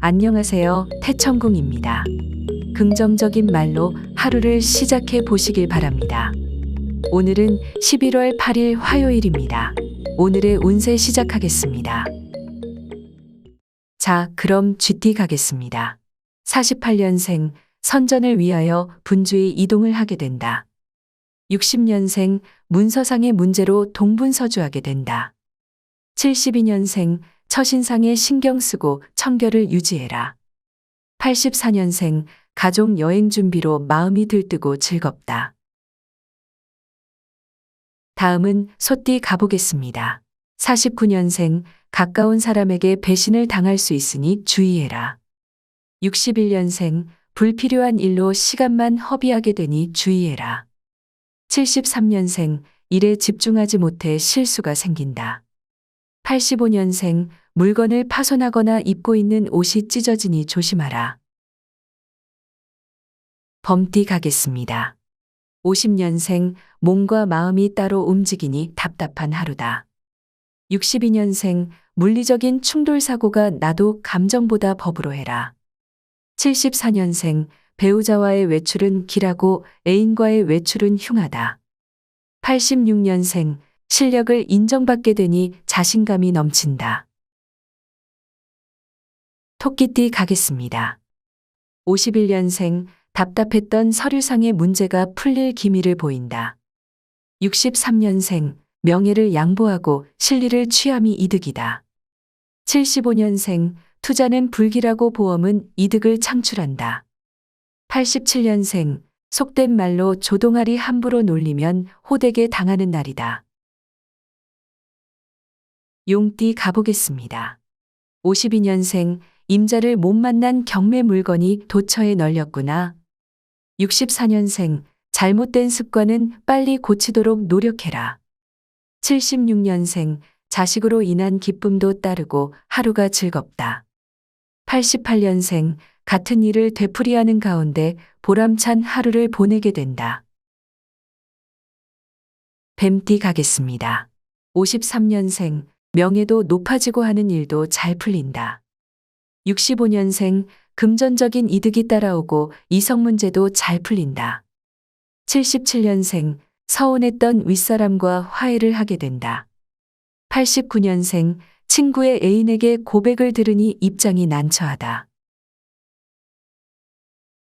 안녕하세요. 태천궁입니다. 긍정적인 말로 하루를 시작해 보시길 바랍니다. 오늘은 11월 8일 화요일입니다. 오늘의 운세 시작하겠습니다. 자, 그럼 GT 가겠습니다. 48년생 선전을 위하여 분주히 이동을 하게 된다. 60년생 문서상의 문제로 동분서주하게 된다. 72년생 처신상에 신경 쓰고 청결을 유지해라. 84년생 가족 여행 준비로 마음이 들뜨고 즐겁다. 다음은 소띠 가보겠습니다. 49년생 가까운 사람에게 배신을 당할 수 있으니 주의해라. 61년생 불필요한 일로 시간만 허비하게 되니 주의해라. 73년생 일에 집중하지 못해 실수가 생긴다. 85년생 물건을 파손하거나 입고 있는 옷이 찢어지니 조심하라. 범띠 가겠습니다. 50년생 몸과 마음이 따로 움직이니 답답한 하루다. 62년생 물리적인 충돌 사고가 나도 감정보다 법으로 해라. 74년생 배우자와의 외출은 길하고 애인과의 외출은 흉하다. 86년생 실력을 인정받게 되니 자신감이 넘친다. 토끼띠 가겠습니다. 51년생 답답했던 서류상의 문제가 풀릴 기미를 보인다. 63년생 명예를 양보하고 실리를 취함이 이득이다. 75년생 투자는 불길하고 보험은 이득을 창출한다. 87년생 속된 말로 조동아리 함부로 놀리면 호되게 당하는 날이다. 용띠 가보겠습니다. 52년생 임자를 못 만난 경매 물건이 도처에 널렸구나. 64년생 잘못된 습관은 빨리 고치도록 노력해라. 76년생 자식으로 인한 기쁨도 따르고 하루가 즐겁다. 88년생 같은 일을 되풀이하는 가운데 보람찬 하루를 보내게 된다. 뱀띠 가겠습니다. 53년생 명예도 높아지고 하는 일도 잘 풀린다. 65년생 금전적인 이득이 따라오고 이성 문제도 잘 풀린다. 77년생 서운했던 윗사람과 화해를 하게 된다. 89년생 친구의 애인에게 고백을 들으니 입장이 난처하다.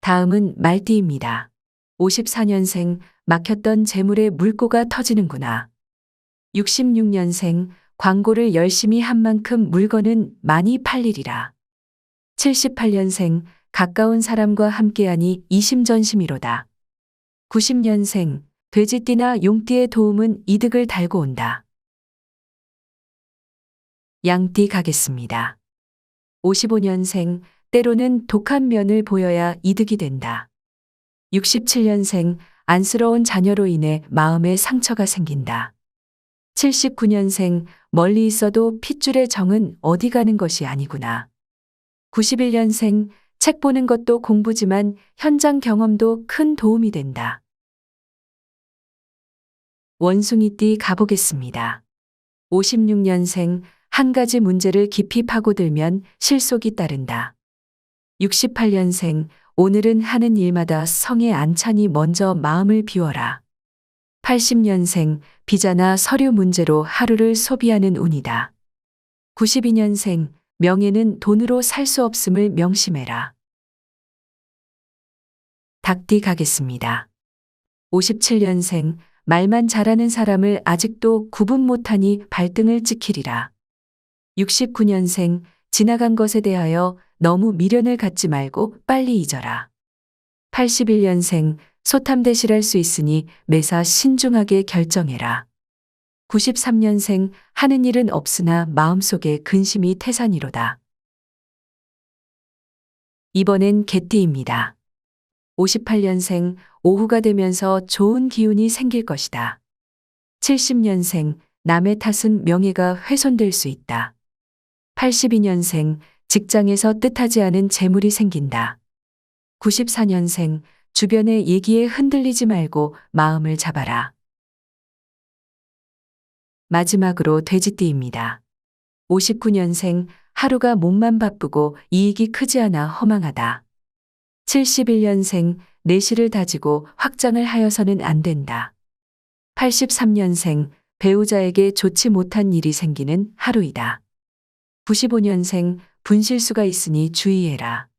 다음은 말띠입니다. 54년생 막혔던 재물의 물꼬가 터지는구나. 66년생 광고를 열심히 한 만큼 물건은 많이 팔리리라. 78년생 가까운 사람과 함께하니 이심전심이로다. 90년생 돼지띠나 용띠의 도움은 이득을 달고 온다. 양띠 가겠습니다. 55년생 때로는 독한 면을 보여야 이득이 된다. 67년생 안쓰러운 자녀로 인해 마음에 상처가 생긴다. 79년생 멀리 있어도 핏줄의 정은 어디 가는 것이 아니구나. 91년생 책 보는 것도 공부지만 현장 경험도 큰 도움이 된다. 원숭이띠 가보겠습니다. 56년생 한 가지 문제를 깊이 파고들면 실속이 따른다. 68년생 오늘은 하는 일마다 성의 안찬이 먼저 마음을 비워라. 80년생 비자나 서류 문제로 하루를 소비하는 운이다. 92년생 명예는 돈으로 살 수 없음을 명심해라. 닭띠 가겠습니다. 57년생 말만 잘하는 사람을 아직도 구분 못하니 발등을 찍히리라. 69년생 지나간 것에 대하여 너무 미련을 갖지 말고 빨리 잊어라. 81년생 소탐대실할 수 있으니 매사 신중하게 결정해라. 93년생 하는 일은 없으나 마음속에 근심이 태산이로다. 이번엔 개띠입니다. 58년생 오후가 되면서 좋은 기운이 생길 것이다. 70년생 남의 탓은 명예가 훼손될 수 있다. 82년생 직장에서 뜻하지 않은 재물이 생긴다. 94년생 주변의 얘기에 흔들리지 말고 마음을 잡아라. 마지막으로 돼지띠입니다. 59년생 하루가 몸만 바쁘고 이익이 크지 않아 허망하다. 71년생 내실을 다지고 확장을 하여서는 안 된다. 83년생 배우자에게 좋지 못한 일이 생기는 하루이다. 95년생 분실수가 있으니 주의해라.